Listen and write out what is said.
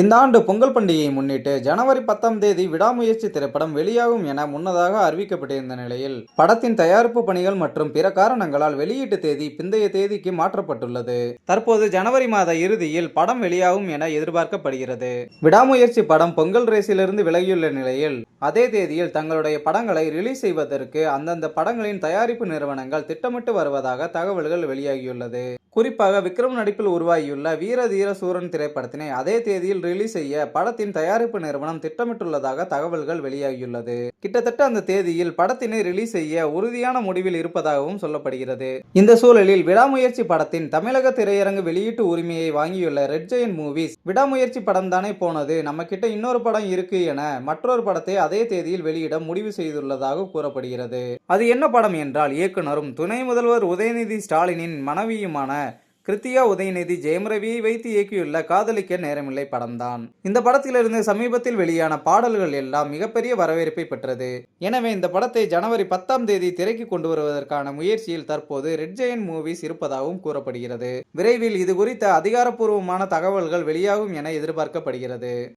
இந்த ஆண்டு பொங்கல் பண்டிகையை முன்னிட்டு ஜனவரி பத்தாம் தேதி விடாமுயற்சி திரைப்படம் வெளியாகும் என முன்னதாக அறிவிக்கப்பட்டிருந்த நிலையில் படத்தின் தயாரிப்பு பணிகள் மற்றும் பிற காரணங்களால் வெளியீட்டு தேதி பிந்தைய தேதிக்கு மாற்றப்பட்டுள்ளது. தற்போது ஜனவரி மாத இறுதியில் படம் வெளியாகும் என எதிர்பார்க்கப்படுகிறது. விடாமுயற்சி படம் பொங்கல் ரேஸிலிருந்து விலகியுள்ள நிலையில் அதே தேதியில் தங்களுடைய படங்களை ரிலீஸ் செய்வதற்கு அந்தந்த படங்களின் தயாரிப்பு நிறுவனங்கள் திட்டமிட்டு வருவதாக தகவல்கள் வெளியாகியுள்ளது. குறிப்பாக விக்ரம் நடிப்பில் உருவாகியுள்ள வீர தீர சூரன் திரைப்படத்தினை அதே தேதியில் ரிலீஸ் செய்ய படத்தின் தயாரிப்பு நிறுவனம் திட்டமிட்டுள்ளதாக தகவல்கள் வெளியாகியுள்ளது. கிட்டத்தட்ட அந்த தேதியில் படத்தினை ரிலீஸ் செய்ய உறுதியான முடிவில் இருப்பதாகவும் சொல்லப்படுகிறது. இந்த சூழலில் விடாமுயற்சி படத்தின் தமிழக திரையரங்கு வெளியீட்டு உரிமையை வாங்கியுள்ள ரெட் ஜெயின் மூவிஸ் விடாமுயற்சி படம் தானே போனது நம்ம கிட்ட இன்னொரு படம் இருக்கு என மற்றொரு படத்தை அதே தேதியில் வெளியிட முடிவு செய்துள்ளதாக கூறப்படுகிறது. அது என்ன படம் என்றால் இயக்குனரும் துணை முதல்வர் உதயநிதி ஸ்டாலினின் மனைவியுமான கிருத்தியா உதயநிதி ஜெயம் ரவியை வைத்து இயக்கியுள்ள காதலிக்க நேரமில்லை படம்தான். இந்த படத்திலிருந்து சமீபத்தில் வெளியான பாடல்கள் எல்லாம் மிகப்பெரிய வரவேற்பை பெற்றது. எனவே இந்த படத்தை ஜனவரி பத்தாம் தேதி திரைக்கு கொண்டு வருவதற்கான முயற்சியில் தற்போது ரெட் ஜெயன் மூவிஸ் இருப்பதாகவும் கூறப்படுகிறது. விரைவில் இது குறித்த அதிகாரப்பூர்வமான தகவல்கள் வெளியாகும் என எதிர்பார்க்கப்படுகிறது.